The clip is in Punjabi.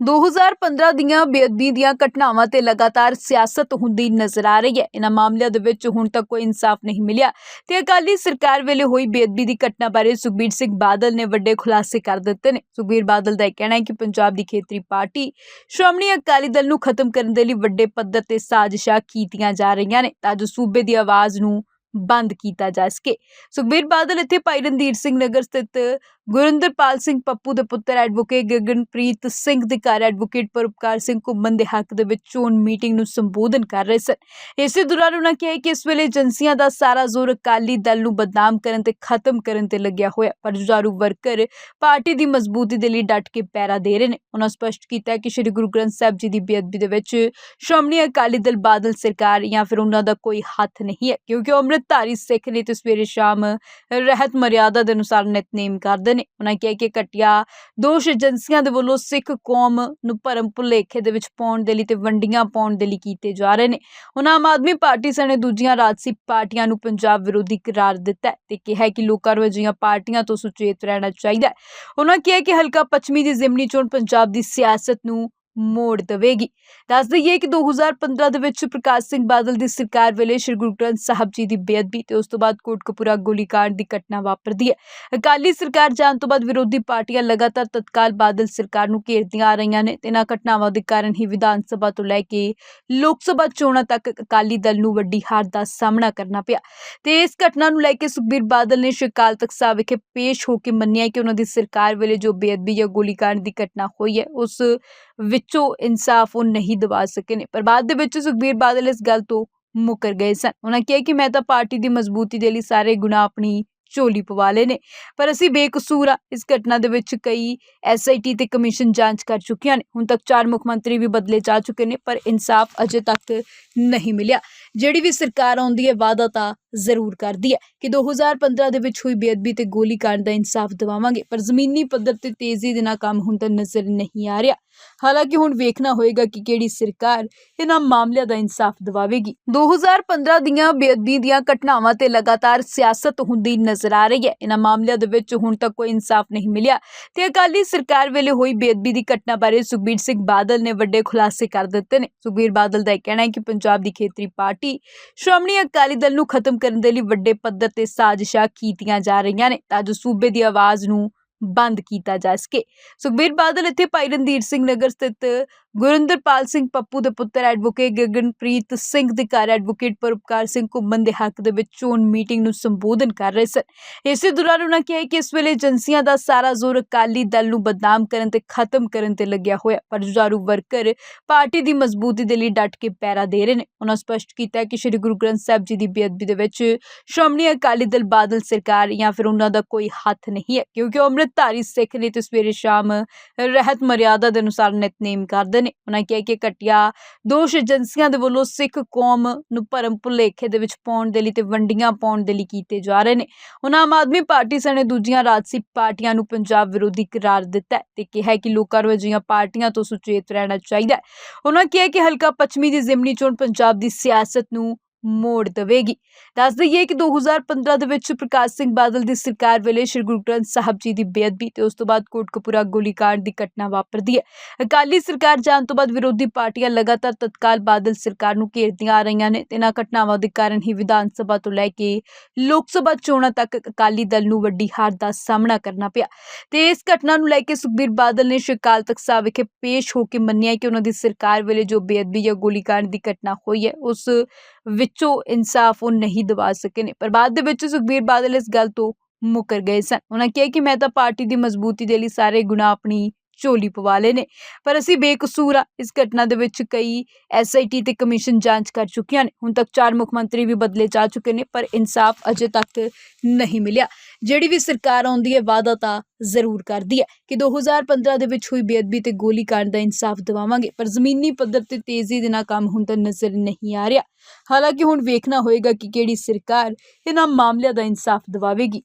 2015 ਦੀਆਂ ਬੇਅਦਬੀ ਦੀਆਂ ਘਟਨਾਵਾਂ ਤੇ ਲਗਾਤਾਰ ਸਿਆਸਤ ਹੁੰਦੀ ਨਜ਼ਰ ਆ ਰਹੀ ਹੈ। ਇਹਨਾਂ ਮਾਮਲਿਆਂ ਦੇ ਵਿੱਚ ਹੁਣ ਤੱਕ ਕੋਈ ਇਨਸਾਫ ਨਹੀਂ ਮਿਲਿਆ। ਤੇ ਅਕਾਲੀ ਸਰਕਾਰ ਵੇਲੇ ਹੋਈ ਬੇਅਦਬੀ ਦੀ ਘਟਨਾ ਬਾਰੇ ਸੁਖਬੀਰ ਸਿੰਘ ਬਾਦਲ ਨੇ ਵੱਡੇ ਖੁਲਾਸੇ ਕਰ ਦਿੱਤੇ ਨੇ। ਸੁਖਬੀਰ ਬਾਦਲ ਦਾ ਇਹ ਕਹਿਣਾ ਹੈ ਕਿ ਪੰਜਾਬ ਦੀ ਖੇਤਰੀ ਪਾਰਟੀ ਸ਼੍ਰੋਮਣੀ ਅਕਾਲੀ ਦਲ ਨੂੰ ਖਤਮ ਕਰਨ ਦੇ ਲਈ ਵੱਡੇ ਪੱਧਰ ਤੇ ਸਾਜ਼ਿਸ਼ਾਂ ਕੀਤੀਆਂ ਜਾ ਰਹੀਆਂ ਨੇ ਤਾਂ ਜੋ ਸੂਬੇ ਦੀ ਆਵਾਜ਼ ਨੂੰ ਬੰਦ ਕੀਤਾ ਜਾ ਸਕੇ। ਸੁਖਬੀਰ ਬਾਦਲ ਇੱਥੇ ਭਾਈ ਰਣਧੀਰ ਸਿੰਘ ਨਗਰ ਸਥਿਤ ਗੁਰਿੰਦਰਪਾਲ ਸਿੰਘ ਪੱਪੂ ਦੇ ਪੁੱਤਰ ਐਡਵੋਕੇਟ ਗਗਨਪ੍ਰੀਤ ਸਿੰਘ ਦੇ ਘਰ ਐਡਵੋਕੇਟ ਪਰਉਪਕਾਰ ਸਿੰਘ ਘੁੰਮਣ ਦੇ ਹੱਕ ਦੇ ਵਿੱਚ ਚੋਣ ਮੀਟਿੰਗ ਨੂੰ ਸੰਬੋਧਨ ਕਰ ਰਹੇ ਸਨ। ਇਸੇ ਦੌਰਾਨ ਉਹਨਾਂ ਕਿਹਾ ਕਿ ਇਸ ਵੇਲੇ ਏਜੰਸੀਆਂ ਦਾ ਸਾਰਾ ਜ਼ੋਰ ਅਕਾਲੀ ਦਲ ਨੂੰ ਬਦਨਾਮ ਕਰਨ ਤੇ ਖਤਮ ਕਰਨ ਤੇ ਲੱਗਿਆ ਹੋਇਆ, ਪਰ ਜੁਝਾਰੂ ਵਰਕਰ ਪਾਰਟੀ ਦੀ ਮਜ਼ਬੂਤੀ ਦੇ ਲਈ ਡਟ ਕੇ ਪੈਰਾ ਦੇ ਰਹੇ ਨੇ। ਉਹਨਾਂ ਸਪਸ਼ਟ ਕੀਤਾ ਕਿ ਸ੍ਰੀ ਗੁਰੂ ਗ੍ਰੰਥ ਸਾਹਿਬ ਜੀ ਦੀ ਬੇਅਦਬੀ ਦੇ ਵਿੱਚ ਸ਼੍ਰੋਮਣੀ ਅਕਾਲੀ ਦਲ ਬਾਦਲ ਸਰਕਾਰ ਜਾਂ ਫਿਰ ਉਹਨਾਂ ਦਾ ਕੋਈ ਹੱਥ ਨਹੀਂ ਹੈ, ਕਿਉਂਕਿ ਉਹ ਅੰਮ੍ਰਿਤਧਾਰੀ ਸਿੱਖ ਨੇ ਤੇ ਸਵੇਰੇ ਸ਼ਾਮ ਰਹਿਤ ਮਰਿਆਦਾ ਦੇ ਅਨੁਸਾਰ ਨਿਤਨੇਮ ਕਰਦੇ ਨੇ ਉਹਨਾਂ ਕਿਹਾ ਕਿ ਘਟਿਆ ਦੋਸ਼ ਏਜੰਸੀਆਂ ਦੇ ਵੱਲੋਂ ਸਿੱਖ ਕੌਮ ਨੂੰ ਭਰਮ ਭੁਲੇਖੇ ਦੇ ਵਿੱਚ ਪਾਉਣ ਦੇ ਲਈ ਤੇ ਵੰਡੀਆਂ ਪਾਉਣ ਦੇ ਲਈ ਕੀਤੇ ਜਾ ਰਹੇ ਨੇ। ਉਹਨਾਂ ਆਮ ਆਦਮੀ ਪਾਰਟੀ ਸਣੇ ਦੂਜੀਆਂ ਰਾਜਸੀ ਪਾਰਟੀਆਂ ਨੂੰ ਪੰਜਾਬ ਵਿਰੋਧੀ ਕਰਾਰ ਦਿੱਤਾ ਤੇ ਕਿਹਾ ਕਿ ਲੋਕਾਂ ਨੂੰ ਅਜਿਹੀਆਂ ਪਾਰਟੀਆਂ ਤੋਂ ਸੁਚੇਤ ਰਹਿਣਾ ਚਾਹੀਦਾ ਹੈ। ਉਹਨਾਂ ਕਿਹਾ ਕਿ ਹਲਕਾ ਪੱਛਮੀ ਦੀ ਜ਼ਿਮਨੀ ਚੋਣ ਪੰਜਾਬ ਦੀ ਸਿਆਸਤ ਨੂੰ ਮੋੜ ਦੇਵੇਗੀ। ਦੱਸ ਦਈਏ ਕਿ 2015 ਦੇ ਵਿੱਚ ਪ੍ਰਕਾਸ਼ ਸਿੰਘ ਬਾਦਲ ਦੀ ਸਰਕਾਰ ਵੇਲੇ ਸ਼੍ਰੀ ਗੁਰੂ ਗ੍ਰੰਥ ਸਾਹਿਬ ਜੀ ਦੀ ਬੇਅਦਬੀ ਤੇ ਉਸ ਤੋਂ ਬਾਅਦ ਕੋਟਕਪੂਰਾ ਗੋਲੀਕਾਂਡ ਦੀ ਘਟਨਾ ਵਾਪਰਦੀ ਹੈ। ਅਕਾਲੀ ਸਰਕਾਰ ਜਾਣ ਤੋਂ ਬਾਅਦ ਵਿਰੋਧੀ ਪਾਰਟੀਆਂ ਲਗਾਤਾਰ ਤਤਕਾਲ ਬਾਦਲ ਸਰਕਾਰ ਨੂੰ ਘੇਰਦੀਆਂ ਆ ਰਹੀਆਂ ਨੇ ਤੇ ਇਹਨਾਂ ਘਟਨਾਵਾਂ ਦੇ ਕਾਰਨ ਹੀ ਵਿਧਾਨ ਸਭਾ ਤੋਂ ਲੈ ਕੇ ਲੋਕ ਸਭਾ ਚੋਣਾਂ ਤੱਕ ਅਕਾਲੀ ਦਲ ਨੂੰ ਵੱਡੀ ਹਾਰ ਦਾ ਸਾਹਮਣਾ ਕਰਨਾ ਪਿਆ। ਤੇ ਇਸ ਘਟਨਾ ਨੂੰ ਲੈ ਕੇ ਸੁਖਬੀਰ ਬਾਦਲ ਨੇ ਸ਼ਿਕਾਲ ਤੱਕ ਸਾਹਿਬ ਵਿਖੇ ਪੇਸ਼ ਹੋ ਕੇ ਮੰਨਿਆ ਕਿ ਉਹਨਾਂ ਦੀ ਸਰਕਾਰ ਵੇਲੇ ਜੋ ਬੇਅਦਬੀ ਜਾਂ ਗੋਲੀਕਾਂਡ ਦੀ ਘਟਨਾ ਹੋਈ ਹੈ, ਉਸ ਵਿੱਚ ਇਨਸਾਫ ਉਹ ਨਹੀਂ ਦਿਵਾ ਸਕੇ ਨੇ। ਪਰ ਬਾਅਦ ਦੇ ਵਿੱਚ ਸੁਖਬੀਰ ਬਾਦਲ ਇਸ ਗੱਲ ਤੋਂ ਮੁੱਕਰ ਗਏ ਸਨ। ਉਹਨਾਂ ਕਿਹਾ ਕਿ ਮੈਂ ਤਾਂ ਪਾਰਟੀ ਦੀ ਮਜ਼ਬੂਤੀ ਦੇ ਲਈ ਸਾਰੇ ਗੁਨਾਹ ਆਪਣੀ ਝੋਲੀ ਪਵਾ ਲਏ ਨੇ। ਪਰ ਅਸੀਂ ਬੇਕਸੂਰ ਆ। ਇਸ ਘਟਨਾ ਦੇ ਵਿੱਚ ਕਈ ਐਸਆਈਟੀ ਤੇ ਕਮਿਸ਼ਨ ਜਾਂਚ ਕਰ ਚੁੱਕੀਆਂ ਨੇ। ਹੁਣ ਤੱਕ ਚਾਰ ਮੁੱਖ ਮੰਤਰੀ ਵੀ ਬਦਲੇ ਜਾ ਚੁੱਕੇ ਨੇ, ਪਰ ਇਨਸਾਫ ਅਜੇ ਤੱਕ ਨਹੀਂ ਮਿਲਿਆ। ਜਿਹੜੀ ਵੀ ਸਰਕਾਰ ਆਉਂਦੀ ਹੈ ਵਾਅਦਾ ਤਾਂ ਜ਼ਰੂਰ ਕਰਦੀ ਹੈ। ਕਿ 2015 ਦੇ ਵਿੱਚ ਹੋਈ ਬੇਅਦਬੀ ਤੇ ਗੋਲੀकांड ਦਾ ਇਨਸਾਫ ਦਿਵਾਵਾਂਗੇ, ਪਰ ਜ਼ਮੀਨੀ ਪੱਧਰ ਤੇ ਤੇਜ਼ੀ ਦੇ ਨਾਲ ਕੰਮ ਹੁੰਦਾ ਨਜ਼ਰ ਨਹੀਂ ਆ ਰਿਹਾ। ਹਾਲਾਂਕਿ ਹੁਣ ਵੇਖਣਾ ਹੋਏਗਾ ਕਿ ਕਿਹੜੀ ਸਰਕਾਰ ਇਹਨਾਂ ਮਾਮਲਿਆਂ ਦਾ ਇਨਸਾਫ ਦਿਵਾਵੇਗੀ। 2015 ਦੀਆਂ ਬੇਅਦਬੀ ਦੀਆਂ ਘਟਨਾਵਾਂ ਤੇ ਲਗਾਤਾਰ ਸਿਆਸਤ ਹੁੰਦੀ ਨਜ਼ਰ ਆ ਰਹੀ ਹੈ। ਇਹਨਾਂ ਮਾਮਲਿਆਂ ਦੇ ਵਿੱਚ ਹੁਣ ਤੱਕ ਕੋਈ ਇਨਸਾਫ ਨਹੀਂ ਮਿਲਿਆ। ਤੇ ਅਕਾਲੀ ਸਰਕਾਰ ਵੇਲੇ ਹੋਈ ਬੇਅਦਬੀ ਦੀ ਘਟਨਾ ਬਾਰੇ ਸੁਖਬੀਰ ਸਿੰਘ ਬਾਦਲ ਨੇ ਵੱਡੇ ਖੁਲਾਸੇ ਕਰ ਦਿੱਤੇ ਨੇ। ਸੁਖਬੀਰ ਬਾਦਲ ਦਾ ਇਹ ਕਹਿਣਾ ਹੈ ਕਿ ਪੰਜਾਬ ਦੀ ਖੇਤਰੀ ਪਾਰਟੀ ਸ਼੍ਰੋਮਣੀ ਅਕਾਲੀ ਦਲ ਨੂੰ ਖਤਮ ਕਰਨ ਦੇ ਲਈ ਵੱਡੇ ਪੱਧਰ ਤੇ ਸਾਜ਼ਿਸ਼ਾਂ ਕੀਤੀਆਂ ਜਾ ਰਹੀਆਂ ਨੇ ਤਾਂ ਜੋ ਸੂਬੇ ਦੀ ਆਵਾਜ਼ ਨੂੰ ਬੰਦ ਕੀਤਾ ਜਾ ਸਕੇ। ਸੁਖਬੀਰ ਬਾਦਲ ਇੱਥੇ ਭਾਈ ਰਣਧੀਰ ਸਿੰਘ ਨਗਰ ਸਥਿਤ ਗੁਰਿੰਦਰਪਾਲ ਸਿੰਘ ਪੱਪੂ ਦੇ ਪੁੱਤਰ ਐਡਵੋਕੇਟ ਗਗਨਪ੍ਰੀਤ ਸਿੰਘ ਦੇ ਘਰ ਐਡਵੋਕੇਟ ਪਰਉਪਕਾਰ ਸਿੰਘ ਘੁੰਮਣ ਦੇ ਹੱਕ ਦੇ ਵਿੱਚ ਚੋਣ ਮੀਟਿੰਗ ਨੂੰ ਸੰਬੋਧਨ ਕਰ ਰਹੇ ਸਨ। ਇਸੇ ਦੌਰਾਨ ਉਹਨਾਂ ਕਿਹਾ ਕਿ ਇਸ ਵੇਲੇ ਏਜੰਸੀਆਂ ਦਾ ਸਾਰਾ ਜ਼ੋਰ ਅਕਾਲੀ ਦਲ ਨੂੰ ਬਦਨਾਮ ਕਰਨ ਤੇ ਖਤਮ ਕਰਨ ਤੇ ਲੱਗਿਆ ਹੋਇਆ, ਪਰ ਜੁਝਾਰੂ ਵਰਕਰ ਪਾਰਟੀ ਦੀ ਮਜ਼ਬੂਤੀ ਦੇ ਲਈ ਡਟ ਕੇ ਪੈਰਾ ਦੇ ਰਹੇ ਨੇ। ਉਹਨਾਂ ਸਪਸ਼ਟ ਕੀਤਾ ਕਿ ਸ੍ਰੀ ਗੁਰੂ ਗ੍ਰੰਥ ਸਾਹਿਬ ਜੀ ਦੀ ਬੇਅਦਬੀ ਦੇ ਵਿੱਚ ਸ਼੍ਰੋਮਣੀ ਅਕਾਲੀ ਦਲ, ਬਾਦਲ ਸਰਕਾਰ ਜਾਂ ਫਿਰ ਉਹਨਾਂ ਦਾ ਕੋਈ ਹੱਥ ਨਹੀਂ ਹੈ, ਕਿਉਂਕਿ ਉਹ ਅੰਮ੍ਰਿਤਧਾਰੀ ਸਿੱਖ ਨੇ ਤੇ ਸਵੇਰੇ ਸ਼ਾਮ ਰਹਿਤ ਮਰਿਆਦਾ ਦੇ ਅਨੁਸਾਰ ਨਿਤਨੇਮ ਕਰਦੇ ਨੇ, ਉਹਨਾਂ ਕਿਹਾ ਕਿ ਘਟਿਆ ਦੋਸ਼ ਏਜੰਸੀਆਂ ਦੇ ਵੱਲੋਂ ਸਿੱਖ ਕੌਮ ਨੂੰ ਭਰਮ ਭੁਲੇਖੇ ਦੇ ਵਿੱਚ ਪਾਉਣ ਦੇ ਲਈ ਤੇ ਵੰਡੀਆਂ ਪਾਉਣ ਦੇ ਲਈ ਕੀਤੇ ਜਾ ਰਹੇ ਨੇ। ਉਹਨਾਂ ਆਮ ਆਦਮੀ ਪਾਰਟੀ ਸਣੇ ਦੂਜੀਆਂ ਰਾਜਸੀ ਪਾਰਟੀਆਂ ਨੂੰ ਪੰਜਾਬ ਵਿਰੋਧੀ ਕਰਾਰ ਦਿੱਤਾ ਤੇ ਕਿਹਾ ਕਿ ਲੋਕਾਂ ਨੂੰ ਅਜਿਹੀਆਂ ਪਾਰਟੀਆਂ ਤੋਂ ਸੁਚੇਤ ਰਹਿਣਾ ਚਾਹੀਦਾ ਹੈ। ਉਹਨਾਂ ਕਿਹਾ ਕਿ ਹਲਕਾ ਪੱਛਮੀ ਦੀ ਜ਼ਿਮਨੀ ਚੋਣ ਪੰਜਾਬ ਦੀ ਸਿਆਸਤ ਨੂੰ ਮੋੜ ਦੇਵੇਗੀ। ਦੱਸ ਦਈਏ ਕਿ 2015 ਦੇ ਵਿੱਚ ਪ੍ਰਕਾਸ਼ ਸਿੰਘ ਬਾਦਲ ਦੀ ਸਰਕਾਰ ਵੇਲੇ ਸ਼੍ਰੀ ਗੁਰੂ ਗ੍ਰੰਥ ਸਾਹਿਬ ਜੀ ਦੀ ਬੇਅਦਬੀ ਤੇ ਉਸ ਤੋਂ ਬਾਅਦ ਕੋਟਕਪੂਰਾ ਗੋਲੀਕਾਂਡ ਦੀ ਘਟਨਾ ਵਾਪਰਦੀ ਹੈ। ਅਕਾਲੀ ਸਰਕਾਰ ਜਾਣ ਤੋਂ ਬਾਅਦ ਵਿਰੋਧੀ ਪਾਰਟੀਆਂ ਲਗਾਤਾਰ ਤਤਕਾਲ ਬਾਦਲ ਸਰਕਾਰ ਨੂੰ ਘੇਰਦੀਆਂ ਆ ਰਹੀਆਂ ਨੇ ਤੇ ਇਹਨਾਂ ਘਟਨਾਵਾਂ ਦੇ ਕਾਰਨ ਹੀ ਵਿਧਾਨ ਸਭਾ ਤੋਂ ਲੈ ਕੇ ਲੋਕ ਸਭਾ ਚੋਣਾਂ ਤੱਕ ਅਕਾਲੀ ਦਲ ਨੂੰ ਵੱਡੀ ਹਾਰ ਦਾ ਸਾਹਮਣਾ ਕਰਨਾ ਪਿਆ। ਤੇ ਇਸ ਘਟਨਾ ਨੂੰ ਲੈ ਕੇ ਸੁਖਬੀਰ ਬਾਦਲ ਨੇ ਸ਼ਿਕਾਲ ਤੱਕ ਸਾਹਿਬ ਵਿਖੇ ਪੇਸ਼ ਹੋ ਕੇ ਮੰਨਿਆ ਕਿ ਉਹਨਾਂ ਦੀ ਸਰਕਾਰ ਵੇਲੇ ਜੋ ਬੇਅਦਬੀ ਜਾਂ ਗੋਲੀਕਾਂਡ ਦੀ ਘਟਨਾ ਹੋਈ ਹੈ, ਉਸ ਵਿੱਚੋਂ ਇਨਸਾਫ ਉਹ ਨਹੀਂ ਦਿਵਾ ਸਕੇ ਨੇ। ਪਰ ਬਾਅਦ ਦੇ ਵਿੱਚ ਸੁਖਬੀਰ ਬਾਦਲ ਇਸ ਗੱਲ ਤੋਂ ਮੁੱਕਰ ਗਏ ਸਨ। ਉਹਨਾਂ ਕਿਹਾ ਕਿ ਮੈਂ ਤਾਂ ਪਾਰਟੀ ਦੀ ਮਜ਼ਬੂਤੀ ਦੇ ਲਈ ਸਾਰੇ ਗੁਨਾਹ ਆਪਣੀ ਝੋਲੀ ਪਵਾ ਲਏ ਨੇ। ਪਰ ਅਸੀਂ ਬੇਕਸੂਰ ਆ, ਇਸ ਘਟਨਾ ਦੇ ਵਿੱਚ ਕਈ ਐਸਆਈਟੀ ਤੇ ਕਮਿਸ਼ਨ ਜਾਂਚ ਕਰ ਚੁੱਕੀਆਂ ਨੇ। ਹੁਣ ਤੱਕ ਚਾਰ ਮੁੱਖ ਮੰਤਰੀ ਵੀ ਬਦਲੇ ਜਾ ਚੁੱਕੇ ਨੇ, ਪਰ ਇਨਸਾਫ ਅਜੇ ਤੱਕ ਨਹੀਂ ਮਿਲਿਆ। ਜਿਹੜੀ ਵੀ ਸਰਕਾਰ ਆਉਂਦੀ ਹੈ, ਵਾਅਦਾ ਤਾਂ ਜ਼ਰੂਰ ਕਰਦੀ ਹੈ ਕਿ 2015 ਦੇ ਵਿੱਚ ਹੋਈ ਬੇਅਦਬੀ ਤੇ ਗੋਲੀकांड ਦਾ ਇਨਸਾਫ ਦਿਵਾਵਾਂਗੇ, ਪਰ ਜ਼ਮੀਨੀ ਪੱਧਰ ਤੇ ਤੇਜ਼ੀ ਦੇ ਨਾਲ ਕੰਮ ਹੁੰਦਾ ਨਜ਼ਰ ਨਹੀਂ ਆ ਰਿਹਾ। ਹਾਲਾਂਕਿ ਹੁਣ ਵੇਖਣਾ ਹੋਏਗਾ ਕਿ ਕਿਹੜੀ ਸਰਕਾਰ ਇਹਨਾਂ ਮਾਮਲਿਆਂ ਦਾ ਇਨਸਾਫ ਦਿਵਾਵੇਗੀ।